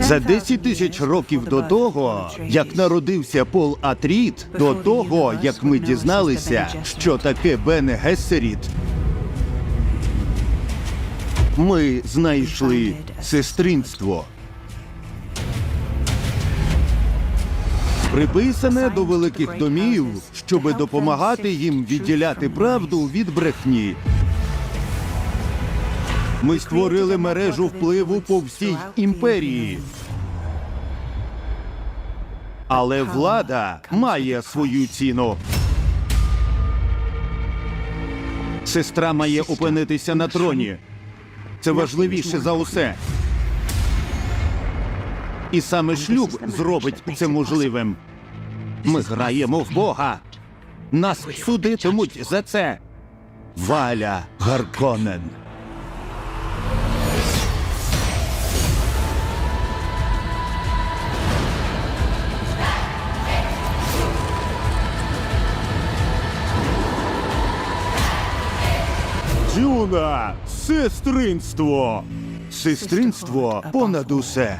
За 10 тисяч років до того, як народився Пол Атріт, до того, як ми дізналися, що таке Бене Гессеріт, ми знайшли сестринство. Приписане до великих домів, щоби допомагати їм відділяти правду від брехні. Ми створили мережу впливу по всій імперії. Але влада має свою ціну. Сестра має опинитися на троні. Це важливіше за усе. І саме шлюб зробить це можливим. Ми граємо в Бога. Нас судитимуть за це. Валя Гарконен. Дюна! Сестринство! Сестринство понад усе.